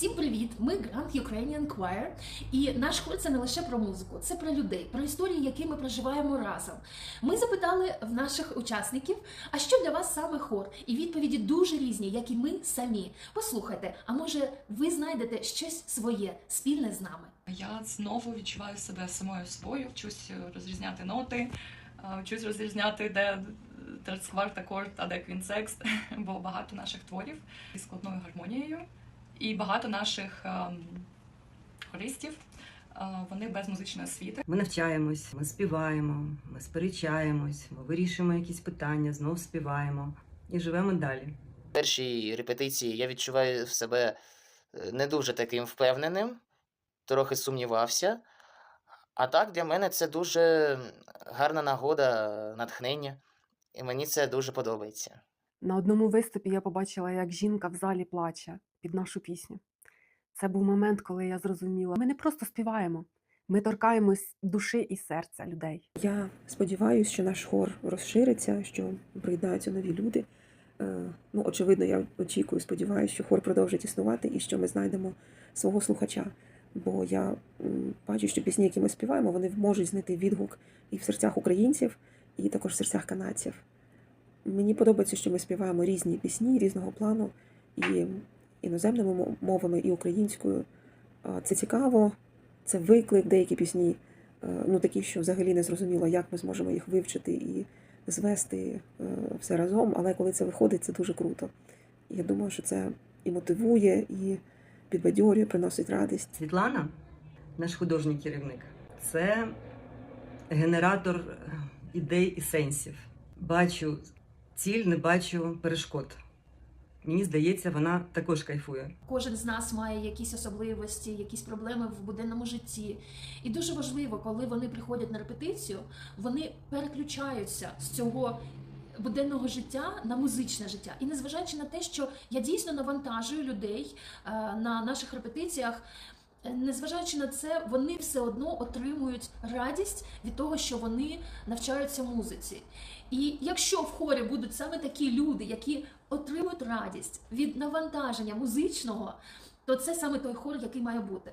Всім привіт! Ми Grand Ukrainian Choir. І наш хор це не лише про музику, це про людей, про історії, які ми проживаємо разом. Ми запитали в наших учасників, а що для вас саме хор? І відповіді дуже різні, як і ми самі. Послухайте, а може ви знайдете щось своє спільне з нами? Я знову відчуваю себе самою собою, вчусь розрізняти ноти, е, вчусь розрізняти, де терцкварт акорд, а де квінсекст, бо багато наших творів із складною гармонією, і багато наших ем, хористів, е, вони без музичної освіти. Ми навчаємось, ми співаємо, ми сперечаємось, ми вирішуємо якісь питання, знов співаємо і живемо далі. В першій репетиції я відчуваю себе е, не дуже таким впевненим, трохи сумнівався. А так для мене це дуже гарна нагода, натхнення, і мені це дуже подобається. На одному виступі я побачила, як жінка в залі плаче під нашу пісню. Це був момент, коли я зрозуміла, ми не просто співаємо, ми торкаємось душі і серця людей. Я сподіваюся, що наш хор розшириться, що приєднаються нові люди. Е, Ну, очевидно, я очікую, сподіваюся, що хор продовжить існувати і що ми знайдемо свого слухача. Бо я бачу, що пісні, які ми співаємо, вони можуть знайти відгук і в серцях українців, і також в серцях канадців. Мені подобається, що ми співаємо різні пісні різного плану, і іноземними мовами, і українською. Це цікаво, це виклик, деякі пісні е, ну, такі, що взагалі не зрозуміло, як ми зможемо їх вивчити і звести е, все разом. Але коли це виходить, це дуже круто. Я думаю, що це і мотивує, і підбадьорює, приносить радість. Світлана, наш художній керівник, це генератор е, ідей і сенсів. Бачу ціль, не бачу перешкод. Мені здається, вона також кайфує. Кожен з нас має якісь особливості, якісь проблеми в буденному житті. І дуже важливо, коли вони приходять на репетицію, вони переключаються з цього буденного життя на музичне життя. І незважаючи на те, що я дійсно навантажую людей е, на наших репетиціях. Е, Незважаючи на це, вони все одно отримують радість від того, що вони навчаються музиці. І якщо в хорі будуть саме такі люди, які отримують радість від навантаження музичного, то це саме той хор, який має бути.